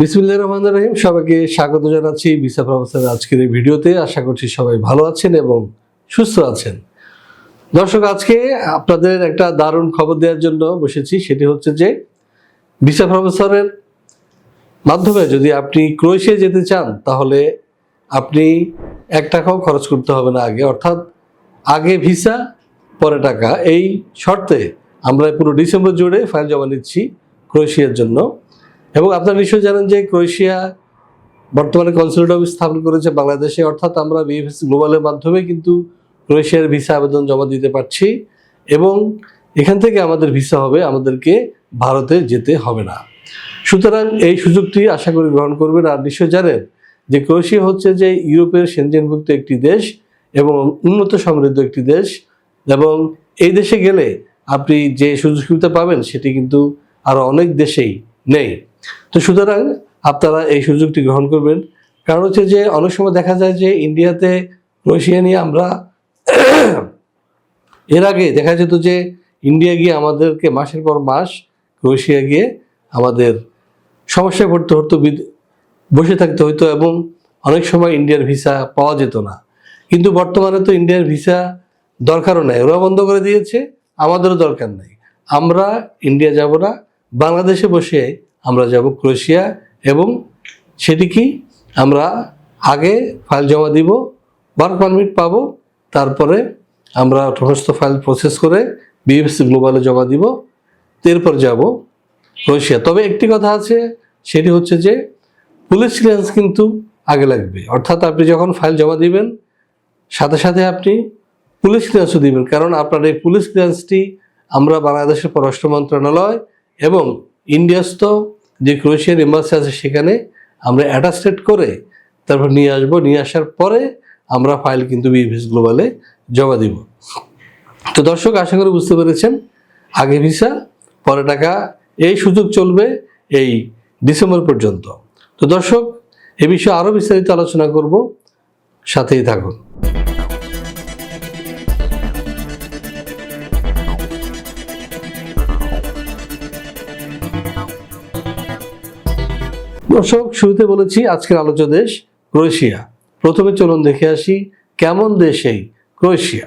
বিসমুল্লাহ রহমান রহিম। সবাইকে স্বাগত জানাচ্ছি ভিসা প্রফেসর আজকের এই ভিডিওতে। আশা করছি সবাই ভালো আছেন এবং সুস্থ আছেন। দর্শক, আজকে আপনাদের একটা দারুণ খবর দেওয়ার জন্য বসেছি। সেটি হচ্ছে যে ভিসা প্রফেসরের মাধ্যমে যদি আপনি ক্রোয়েশিয়া যেতে চান, তাহলে আপনি এক টাকাও খরচ করতে হবে না আগে। অর্থাৎ আগে ভিসা, পরে টাকা। এই শর্তে আমরা পুরো ডিসেম্বর জুড়ে ফাইল জমা নিচ্ছি ক্রোয়েশিয়ার জন্য। এবং আপনারা নিশ্চয়ই জানেন যে ক্রোয়েশিয়া বর্তমানে কনসুলেট অফিস স্থাপন করেছে বাংলাদেশে। অর্থাৎ আমরা বিএফএস গ্লোবালের মাধ্যমে কিন্তু ক্রোয়েশিয়ার ভিসা আবেদন জমা দিতে পারছি এবং এখান থেকে আমাদের ভিসা হবে, আমাদেরকে ভারতে যেতে হবে না। সুতরাং এই সুযোগটি আশা করি গ্রহণ করবেন। আর নিশ্চয় জানেন যে ক্রোয়েশিয়া হচ্ছে যে ইউরোপের সেনজেনভুক্ত একটি দেশ এবং উন্নত সমৃদ্ধ একটি দেশ এবং এই দেশে গেলে আপনি যে সুযোগ সুবিধা পাবেন সেটি কিন্তু আরও অনেক দেশেই নেই। তো সুতরাং আপনারা এই সুযোগটি গ্রহণ করবেন। কারণ হচ্ছে যে, অনেক সময় দেখা যায় যে, ইন্ডিয়াতে ক্রোয়েশিয়া নিয়ে আমরা এর আগে দেখা যেত যে, ইন্ডিয়া গিয়ে আমাদেরকে মাসের পর মাস ক্রোয়েশিয়া গিয়ে আমাদের সমস্যায় পড়তে হতো বসে থাকতে হতো এবং অনেক সময় ইন্ডিয়ার ভিসা পাওয়া যেত না। কিন্তু বর্তমানে তো ইন্ডিয়ার ভিসা দরকারও নাই। ওরা বন্ধ করে দিয়েছে, আমাদেরও দরকার নাই। আমরা ইন্ডিয়া যাব না, বাংলাদেশে বসে আমরা যাব ক্রোয়েশিয়া এবং সেটি কি? আমরা আগে ফাইল জমা দিব ওয়ার্ক পারমিট পাবো, তারপরে আমরা সমস্ত ফাইল প্রসেস করে বিএফসি গ্লোবালে জমা দিব, এরপর যাব ক্রোয়েশিয়া। তবে একটি কথা আছে, সেটি হচ্ছে যে পুলিশ ক্লিয়ারেন্স কিন্তু আগে লাগবে। অর্থাৎ আপনি যখন ফাইল জমা দিবেন, সাথে সাথে আপনি পুলিশ ক্লিয়ারেন্সও দিবেন। কারণ আপনার এই পুলিশ ক্লিয়ারেন্সটি আমরা বাংলাদেশের পররাষ্ট্র মন্ত্রণালয় এবং ইন্ডিয়াস্ত যে ক্রোয়েশিয়ান এম্বাসি আছে সেখানে আমরা অ্যাটাস্টেড করে তারপর নিয়ে আসব। নিয়ে আসার পরে আমরা ফাইল কিন্তু বিভিএস গ্লোবালে জমা দিব। তো দর্শক, আশা করি বুঝতে পেরেছেন। আগে ভিসা পরে টাকা। এই সুযোগ চলবে এই ডিসেম্বর পর্যন্ত। তো দর্শক, এ বিষয়ে আরও বিস্তারিত আলোচনা করব। সাথেই থাকুন। দর্শক, শুরুতে বলেছি আজকের আলোচ্য দেশ ক্রোয়েশিয়া। প্রথমে চলুন দেখে আসি কেমন দেশ এই ক্রোয়েশিয়া।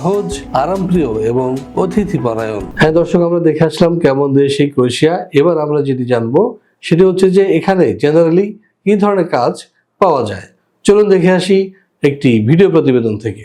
সহজ, আরামপ্রিয় এবং অতিথি পরায়ণ হ্যাঁ দর্শক, আমরা দেখে আসলাম কেমন দেশ এই ক্রোয়েশিয়া। এবার আমরা যেটি জানব, সেটি হচ্ছে যে এখানে জেনারেলি কি ধরনের কাজ পাওয়া যায়। চলুন দেখে আসি একটি ভিডিও প্রতিবেদন থেকে।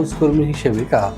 হাউস কর্মী হিসেবে কাজ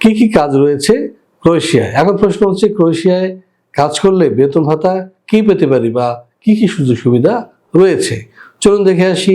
কি কি কাজ রয়েছে ক্রোয়েশিয়ায়? এখন প্রশ্ন হচ্ছে, ক্রোয়েশিয়ায় কাজ করলে বেতন ভাতা কি পেতে পারি বা কি কি সুযোগ সুবিধা রয়েছে? চলুন দেখে আসি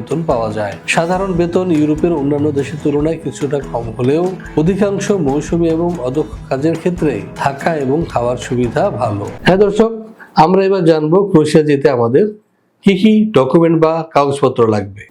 পাওয়া যায়। সাধারণ বেতন ইউরোপের অন্যান্য দেশের তুলনায় কিছুটা কম হলেও অধিকাংশ মৌসুমি এবং অদক্ষ কাজের ক্ষেত্রে থাকা এবং খাওয়ার সুবিধা ভালো। হ্যাঁ দর্শক, আমরা এবার জানব ক্রোশিয়া যেতে আমাদের কি কি ডকুমেন্ট বা কাগজপত্র লাগবে।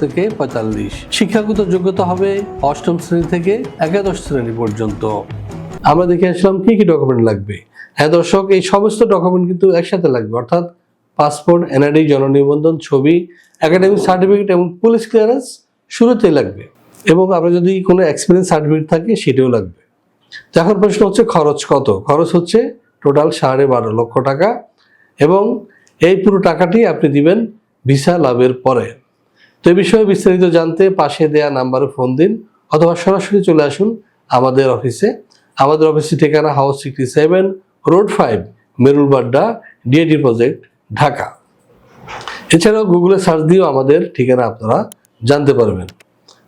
থেকে পঁয়তাল্লিশ। শিক্ষাগত যোগ্যতা হবে অষ্টম শ্রেণি থেকে একাদশ শ্রেণি পর্যন্ত। আমরা দেখে আসলাম কি কি ডকুমেন্ট লাগবে। হ্যাঁ দর্শক, এই সমস্ত ডকুমেন্ট কিন্তু একসাথে লাগবে। অর্থাৎ পাসপোর্ট এনআইডি জননিবন্ধন, ছবি একাডেমিক সার্টিফিকেট এবং পুলিশ ক্লিয়ারেন্স শুরুতেই লাগবে। এবং আমরা যদি কোনো এক্সপিরিয়েন্স সার্টিফিকেট থাকে, সেটাও লাগবে। এখন প্রশ্ন হচ্ছে, খরচ কত? খরচ হচ্ছে টোটাল সাড়ে বারো লক্ষ টাকা। এবং এই পুরো টাকাটি আপনি দিবেন ভিসা লাভের পরে। তো এই বিষয়ে বিস্তারিত জানতে পাশে দেয়া নাম্বারে ফোন দিন অথবা সরাসরি চলে আসুন আমাদের অফিসে। আমাদের অফিসের ঠিকানা house sixty seven road five Merul Badda DAD project, Dhaka. এছাড়াও গুগলে সার্চ দিয়েও আমাদের ঠিকানা আপনারা জানতে পারবেন।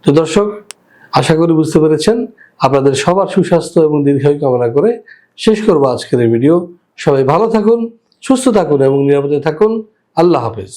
তো দর্শক, আশা করি বুঝতে পেরেছেন। আপনাদের সবার সুস্বাস্থ্য এবং দীর্ঘায়ু কামনা করে শেষ করব আজকের এই ভিডিও। সবাই ভালো থাকুন, সুস্থ থাকুন এবং নিরাপদে থাকুন। আল্লাহ হাফেজ।